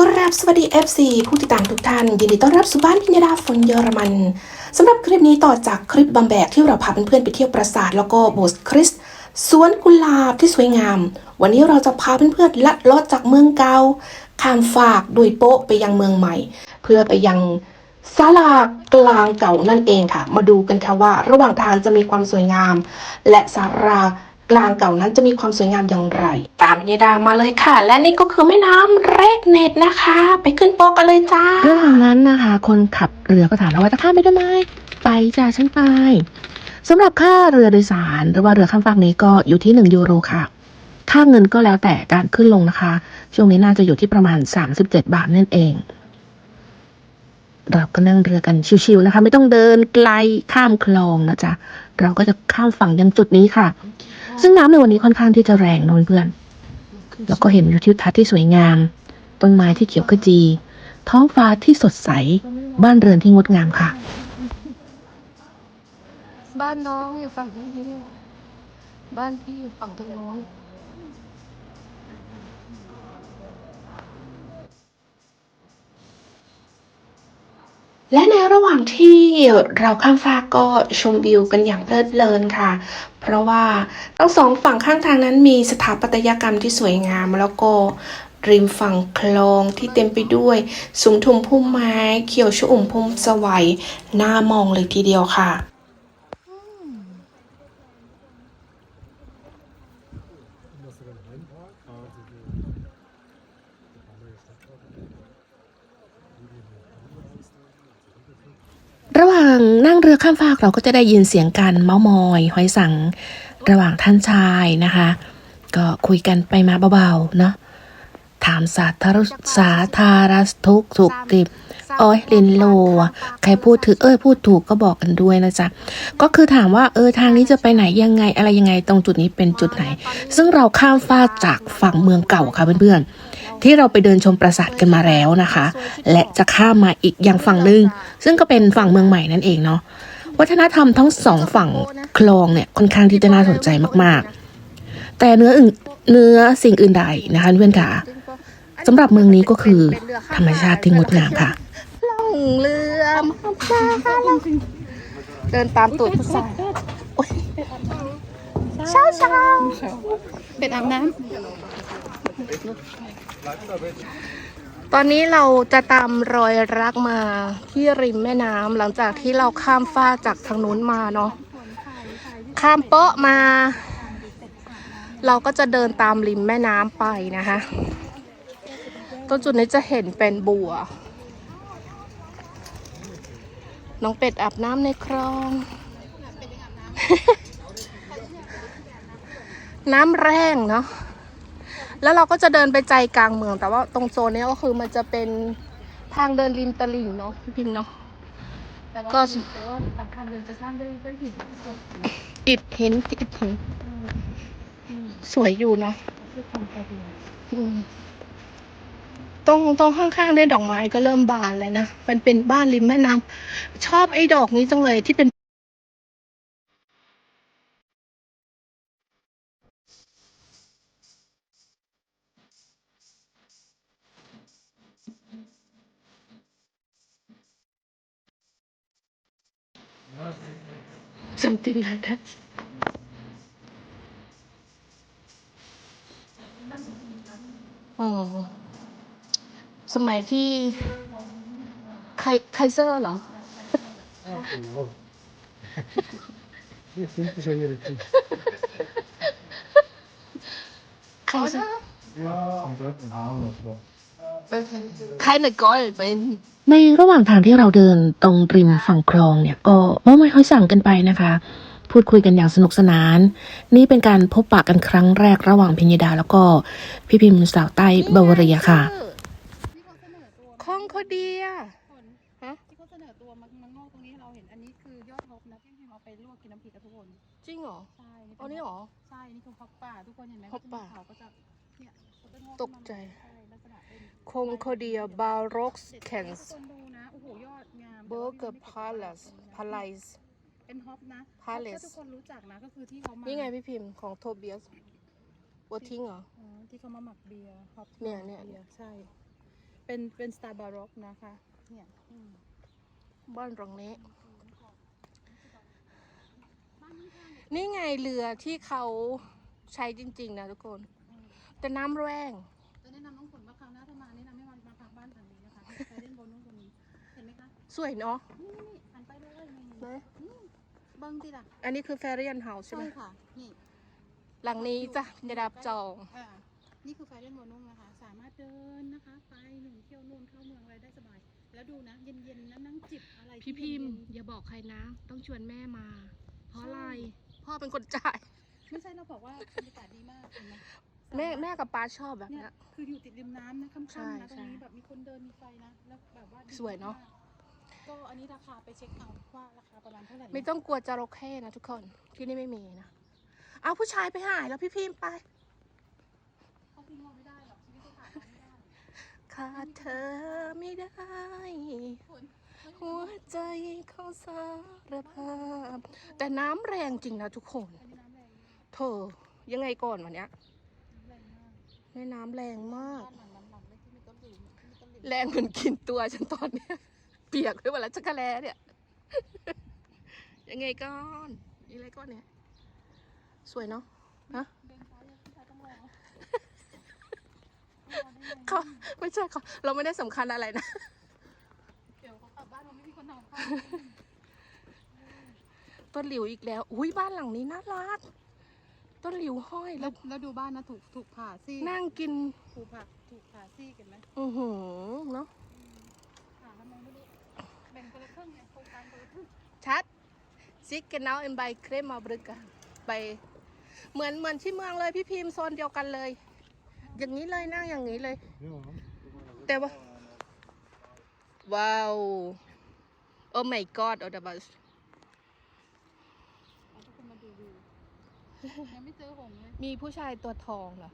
กราบสวัสดี FC ผู้ติดตามทุกท่าน ยินดีต้อนรับสู่บ้านพิญญาดาฝนเยอรมันสำหรับคลิปนี้ต่อจากคลิปบำแบกที่เราพาเพื่อนๆไปเที่ยวปราสาทแล้วก็โบสถ์คริสต์สวนกุหลาบที่สวยงาม วันนี้เราจะพาเพื่อนๆลัดเลาะจากเมืองเก่าข้ามฟากโดยโป๊ะไปยังเมืองใหม่ เพื่อไปยังศาลากลางเก่านั่นเองค่ะ มาดูกันค่ะว่า ระหว่างทางจะมีความสวยงาม และศาลา กลางเก่านั้นจะมีความสวยงามอย่างไร ตามยายดามาเลยค่ะ และนี่ก็คือแม่น้ำเรกเนตนะคะ ไปขึ้นโป๊ะกันเลยจ้าระหว่างนั้นนะคะคนขับเรือก็ถามเราว่าจะข้ามไปได้ไหมไปจ้าฉันไปสำหรับค่าเรือโดยสารหรือว่าเรือข้ามฟากนี้ก็อยู่ที่ 1 ยูโรค่ะ ค่าเงินก็แล้วแต่การขึ้นลงนะคะ ช่วงนี้น่าจะอยู่ที่ประมาณ 37 บาทนั่นเอง เราก็นั่งเรือกันชิวๆนะคะ ไม่ต้องเดินไกลข้ามคลองนะจ๊ะเราก็จะข้ามฝั่งยังจุดนี้ค่ะ ซึ่งน้ำในวันนี้ค่อนข้างที่จะแรงนะเพื่อนๆแล้วก็เห็นวิวทิวทัศน์ที่สวยงาม ต้นไม้ที่เขียวขจี ท้องฟ้าที่สดใส บ้านเรือนที่งดงามค่ะ บ้านน้องอยู่ฝั่งนี้ บ้านพี่อยู่ฝั่งตรงโน้น และในระหว่างที่เราข้ามฟากก็ชมวิวกันอย่างเพลิดเพลินค่ะ เพราะว่าทั้งสองฝั่งข้างทางนั้นมีสถาปัตยกรรมที่สวยงาม แล้วก็ริมฝั่งคลองที่เต็มไปด้วยสุมทุมพุ่มไม้ เขียวชอุ่มพุ่มสวัยน่ามองเลยทีเดียวค่ะ ระหว่างนั่งเรือข้ามฟากเราก็จะได้ยินเสียงการเมาส์มอยหอยสังระหว่างท่านชายนะคะ ก็คุยกันไปมาเบาๆเนาะถามสาธารสาธารทุกสุขดิบโอ้ยลินโลใครพูดถือเอ้ยพูดถูกก็บอกกันด้วยนะจ๊ะก็คือถามว่าเออทางนี้จะไปไหนยังไงอะไรยังไงตรงจุดนี้เป็นจุดไหน ซึ่งเราข้ามฟากจากฝั่งเมืองเก่าค่ะเพื่อนๆ ที่เราไปเดินชมปราสาทกันมาแล้วนะคะ และจะข้ามมาอีกอย่างฝั่งหนึ่งซึ่งก็เป็นฝั่งเมืองใหม่นั่นเองเนาะวัฒนธรรมทั้งสองฝั่งคลองเนี่ยค่อนข้างที่จะน่าสนใจมากๆ แต่เนื้ออื่นเนื้อสิ่งอื่นใดนะคะเพื่อนค่ะสำหรับเมืองนี้ก็คือธรรมชาติที่งดงามค่ะล่องเรือมาค่ะเดินตามตูดผู้ชายโอ๊ยเช้าเช้าเป็นอาบน้ำ ตอนนี้เราจะตามรอยรักมาที่ริมแม่น้ำหลังจากที่เราข้ามฟ้าจากทางนู้นมาเนาะข้ามเปาะมา เราก็จะเดินตามริมแม่น้ำไปนะคะตรงจุดนี้จะเห็นเป็นบัว น้องเป็ดอาบน้ำในคลอง น้ำแรงเนาะ แล้วเราก็จะเดินไปใจกลางเมือง แต่ว่าตรงโซนเนี้ยก็คือมันจะเป็นทางเดินริมตลิ่งเนาะพี่พิมพ์เนาะก็อิดเห็นอิดเห็นสวยอยู่เนาะอืมตรงตรงข้างๆเนี่ยดอกไม้ก็เริ่มบานเลยนะ มันเป็นบ้านริมแม่น้ำชอบไอ้ดอกนี้จังเลยที่เป็น something like that อ๋อสมัยที่ไคไคเซอร์เหรอ Hier sind sie schon wieder drin. ไคเซอร์ Ja, am dritten Arm noch so. ไคเนกอลเป็นในระหว่างทางที่เราเดินตรงริมฝั่งคลองเนี่ยก็เมื่อไม่ค่อยสั่งกันไปนะคะ พูดคุยกันอย่างสนุกสนาน นี่เป็นการพบปะกันครั้งแรกระหว่างพิญญดาแล้วก็พี่พิมพ์สาวใต้บาวาเรียค่ะ คองโคเดีย ฮะ ที่เขาเสนอตัวมันมันงอกตรงนี้ให้เราเห็นอันนี้คือยอดฮอปนะที่ให้เราไปลวกกินน้ำพริกกับทุกคนจริงเหรอ ใช่อ๋อนี่เหรอ ใช่นี่คือฮอปป่าทุกคนเห็นไหมฮอปป่าเขาก็จะเนี่ยเขาจะงอก ตกใจใช่ลักษณะเป็นคองโคเดียบาร็อกแคนส์ทุกคนดูนะโอ้โหยอดงามเบอร์เกอร์พาลัสพาไลส์เป็นฮอปนะ Palace ถ้าทุกคนรู้จักนะก็คือที่เขามานี่ไงพี่พิมพ์ของโทเบียสวัทิ้งเหรออ๋อที่เขามาหมักเบียร์ฮอปเนี่ยเนี่ยบีร์ใช่ เป็นเป็นสไตล์บาร็อกนะคะเนี่ยอืมบ้านหลังนี้บ้านข้างๆเนี่ยนี่ไงเรือที่เขาใช้จริง ๆ นะทุกคน แต่น้ำแรงจะแนะนำน้องฝนว่าคราวหน้าถ้ามาแนะนำให้มามาพักบ้านหลังนี้นะคะไปเล่นบนนู้นบนนี้เห็นไหมคะสวยเนาะนี่นี่นี่หันไปเลยนี่นะนี่เบิ้งสิล่ะอันนี้คือแฟเรียนเฮาส์ใช่ไหมค่ะนี่หลังนี้จ้ะจะดับจอง อ่านี่คือไฟเดนโบนุ่งนะคะ สามารถเดินนะคะ ไปหนึ่งเที่ยวนู่นเข้าเมืองอะไรได้สบาย แล้วดูนะ เย็นๆนะนั่งจิบอะไรพี่ที่พิมพ์ เย็นอย่าบอกใครนะ ต้องชวนแม่มา เพราะอะไรใช่พ่อเป็นคนจ่ายๆไม่ใช่เราบอกว่าบรรยากาศดีมากเห็นไหม แม่แม่กับป้าชอบแบบเนี่ยเนี้ยคืออยู่ติดริมน้ำนะค่ใช่ำๆนะตรงนี้ใช่แบบมีคนเดินมีไฟนะแล้วแบบว่าดีสวยเนอะ มกก็อันนี้ราคาไปเช็คเอาว่าราคาประมาณเท่าไหร่นะไม่ต้องกลัวจระเข้นะทุกคนที่นี่ไม่มีนะเอาผู้ชายไปหายแล้วพี่พิมพ์ไปเขาทิ้งเราไม่ได้หรอกชีวิตเขาขาดเราไม่ได้ขาดเธอไม่ได้คนหัวใจเขาสารภาพแต่น้ำแรงจริงนะทุกคน อันนี้น้ำแรงมากเธอยังไงก่อนวันเนี้ย น้ำแรงมากแม่น้ำแรงมากบ้านหลังหลังๆเลยที่มีต้นหลิวที่มีต้นหลิวแรงเหมือนกินตัวฉันตอนเนี้ย เปียกไปหมดแล้วจักรแลเนี่ย ยังไงก่อนนี่อะไรก่อนเนี่ย สวยเนาะฮะเดินซ้ายยังผู้ชายต้องรอรอได้ไงเขาไม่ใช่เขาเราไม่ได้สำคัญอะไรนะ เดี๋ยวเขากลับบ้านมันไม่มีคนทำกับข้าวต้นหลิวอีกแล้ว อุ้ยบ้านหลังนี้น่ารัก ต้นหลิวห้อยแล้แล้ววแล้วดูบ้านนะถูกถูกผ่าซี่นั่งกิน ถูกผ่าถูกผ่าซี่กันไหมอือหือเนาะผ่าทำไมไม่รู้แบ่งคนละครึ่งไงโครงการคนละครึ่งชัดซิกเกนเอาเอ็นใบเครมมาบรึกอะไปเหมือนเหมือนที่เมืองเลยพี่พิมพ์โซนเดียวกันเลย อย่างนี้เลยนั่งอย่างนี้เลย Ja. แต่ว่าว้าวโอ้ my god โอดบัส เอาทุกคนมาดูดู ยังไม่เจอหงส์เลยมีผู้ชายตัวทองเหรอ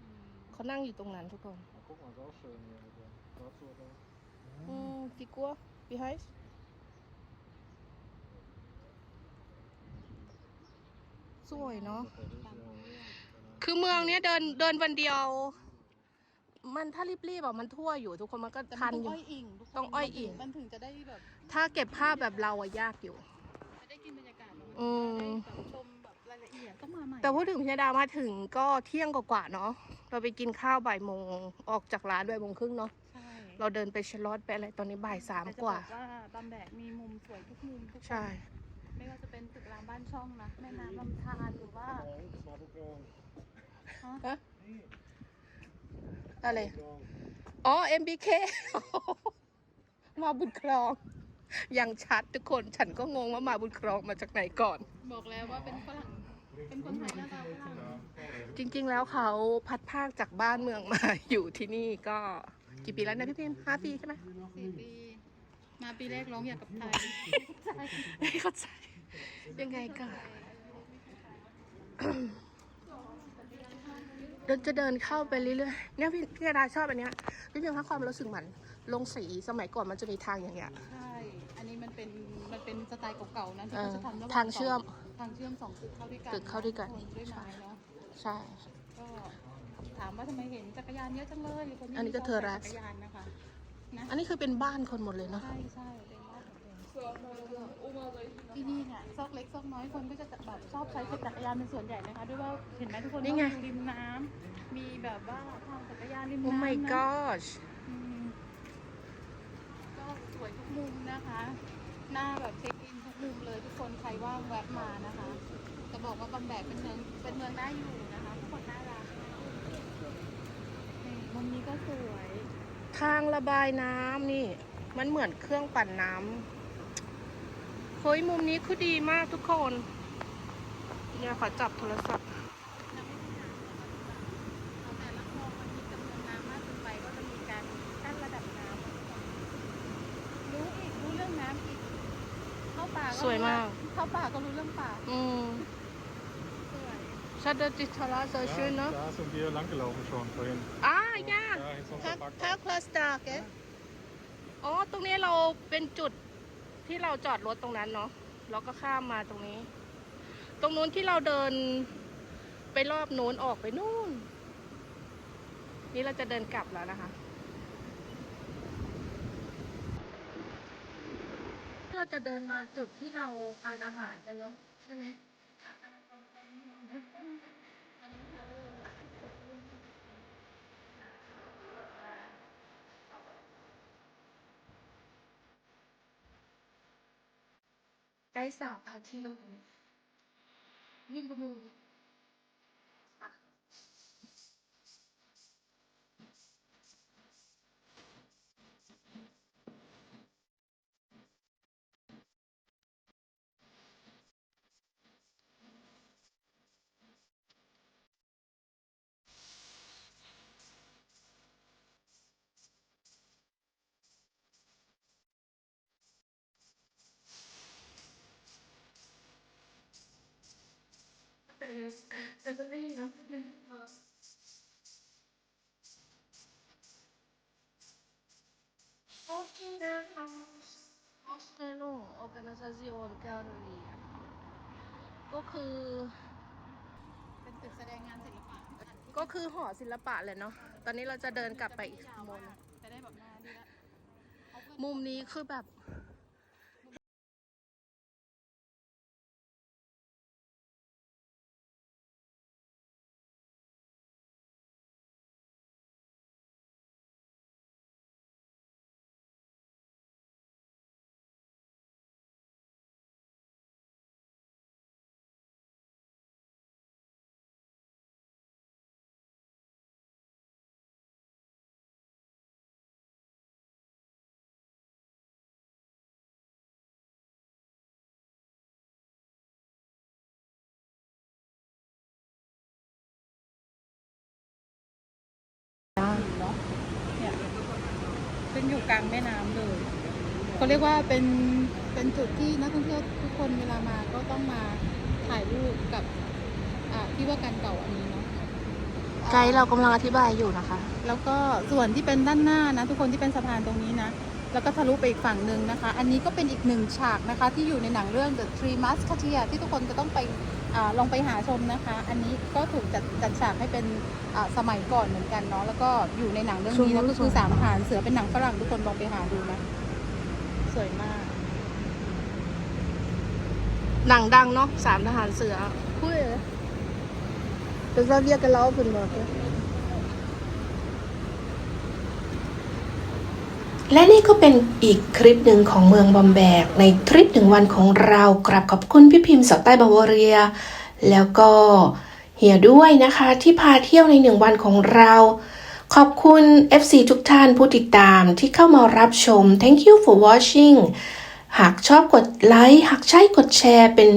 อืมเขานั่งอยู่ตรงนั้นทุกคน Ja, guck mal, ist auch schön hier. mit dem Dazu da. อืมฟิกัวบีไฮส์สวยเนาะตามท้องเรื่องคือเมืองเนี้ยเดินเดินวันเดียว มันถ้ารีบๆอะมันทั่วอยู่ทุกคนมันก็แต่ทัมันนต้องอยู่ อ้อยอิงทุกคนต้องอ้อยอิง มันถึงจะได้แบบถ้าเก็บภาพแบบเราอะยากอยู่จะได้กินบรรยากาศมันอืม ได้แบบชม ต้องมาใหม่ แต่พูดถึงพิยดามาถึงก็เที่ยงกว่าๆเนาะเราไปกินข้าวบ่ายโมงออกจากร้านบ่ายโมงครึ่งเนาะใช่เราเดินไปชะลอดไปอะไรตอนนี้บ่ายสามแต่จะกว่า บอกว่าบำแบกมีมุมสวยทุกมุมทุกใช่ ไม่ว่าจะเป็นตึกรามบ้านช่องนะแม่น้ำลำธารหรือว่า Ja, das war Programm. ฮะ Nee, อะไร Programm. อ๋อ MBK มาบุญครอง ยังชัดทุกคน ฉันก็งงว่ามาบุญครองมาจากไหนก่อน บอกแล้วว่าเป็นฝรั่ง เป็นคนไทยหน้าตาฝรั่งจริงๆ แล้วเขาพัดภาคจากบ้านเมืองมา อยู่ที่นี่ก็กี่ปีแล้วนะพี่พิมห้าปีใช่ไหมสี่ปี มาปีแรกร้องอยากกับไทยไม่เข้าใจ ยังไงก็เราจะเดินเข้าไปเรื่อยๆ เนี่ยพี่พี่ดาชอบอันเนี้ยพี่พิมพ์ให้ความรู้สึกเหมือนลงสีสมัยก่อนมันจะมีทางอย่างเงี้ย ใช่ อันนี้มันเป็นมันเป็นสไตล์เก่าๆนะที่เออเขาจะทำระหว่ทางเชื่อมส ทางเชื่อมสองตึกเข้าด้วยกันตึกเข้าด้วยกันทุคด้วยไม้เนาะใช่ก็ถามว่าทำไมเห็นจักรยานเยอะจังเลยหรือคนที่อันนี้ก็ชบเทอร์รัสจักรยานนะคะนะอันนี้คือเป็นบ้านคนหมดเลยเนาะใช่ใช่เป็นบ้านของตัวเองที่นี่เนี่ยซอกเล็กซอกน้อยคนก็จะแบบชอบใช้จักรยานเป็นส่วนใหญ่นะคะด้วยว่าเห็นไหมทุกคนนี่ไงว่าวิวริมน้ำมีแบบว่าทางจักรยานริมโอ้น้ำ my นะ gosh อืมก็สวยทุกมุมนะคะ หน้าแบบเช็คอินทุก มุมเลยทุกคนใครว่างแวะมานะคะ จะบอกว่าบำแบกเป็นเมืองเป็นเมืองน่าอยู่นะคะทุกคนน่ารักนี่มุมนี้ก็สวยทางระบายน้ำนี่ มันเหมือนเครื่องปั่นน้ำเฮ้ยมุมนี้คือดีมากทุกคนเนี่ยขอจับโทรศัพท์ น้ำไม่มีน้ำนะคะเอาแต่ละคลองมันมีจำนวนน้ำมากเกินไปก็จะมีการกั้นระดับน้ำรู้อีกรู้เรื่องน้ำอีก เข้า ป่าก็รู้สวยมาก เข้าป่าก็รู้เรื่องป่า อืมสวยชัดเดอร์จิทาราเซอร์ชื่นเนาะ da sind wir langgelaufen schon vorhin. อ่าย่า Da ist พัก unser พัก Parkplatz. คลัสตาร์แกอ๋อ ตรงนี้เราเป็นจุดที่เราจอดรถตรงนั้นเนาะ แล้วก็ข้ามมาตรงนี้ ตรงนู้นที่เราเดินไปรอบนู้นออกไปนู่น นี่เราจะเดินกลับแล้วนะคะ เราจะเดินมาจุดที่เราทานอาหารกันแล้วใช่ไหมใกล้สาวพาเที่ยวยิ่งดูแต่ก็ไม่นะโอเคนะคะโอเคลูก organization gallery ก็คือ เป็นตึกแสดงงานศิลปะก็คือหอศิลปะเลยเนาะตอนนี้เราจะเดินกลับไปอีกมุมจะได้แบบมาดีละมุมนี้คือแบบ เป็นอยู่กลางแม่น้ำเลยเขาเรียกว่าเป็นเป็นจุดที่นักท่องเที่ยวทุกคนเวลามาก็ต้องมาถ่ายรูปกับอ่าที่ว่าการเก่าอันนี้เนาะ ไกด์เรากำลังอธิบายอยู่นะคะ แล้วก็ส่วนที่เป็นด้านหน้านะ ทุกคนที่เป็นสะพานตรงนี้นะ แล้วก็ทะลุไปอีกฝั่งหนึ่งนะคะ อันนี้ก็เป็นอีกหนึ่งฉากนะคะ ที่อยู่ในหนังเรื่อง The Three Musketeers ที่ทุกคนจะต้องไปอา ลองไปหาชมนะคะ อันนี้ก็ถูกจัดจัดฉากให้เป็นอ่าสมัยก่อนเหมือนกันเนาะแล้วก็อยู่ในหนังเรื่องนี้นะก็คือสามทหารเสือเป็นหนังฝรั่งทุกคนลองไปหาดูนะสวยมาก หนังดังเนาะสามทหารเสือคุยเป็นเราเรียกกันแล้วเป็นบอกเลย และนี่ก็เป็นอีกคลิปหนึ่งของเมืองบอมแบก ในทริปหนึ่งวันของเรากราบขอบคุณพี่พิมพ์สาวใต้บาวาเรีย แล้วก็เฮียด้วยนะคะที่พาเที่ยวในหนึ่งวันของเรา ขอบคุณ FC ทุกท่านผู้ติดตามที่เข้ามารับชม thank you for watching หากชอบกดไลค์หากใช่กดแชร์เป็น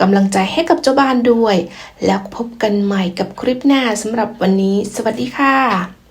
กำลังใจให้กับเจ้าบ้านด้วย แล้วพบกันใหม่กับคลิปหน้าสำหรับวันนี้ สวัสดีค่ะ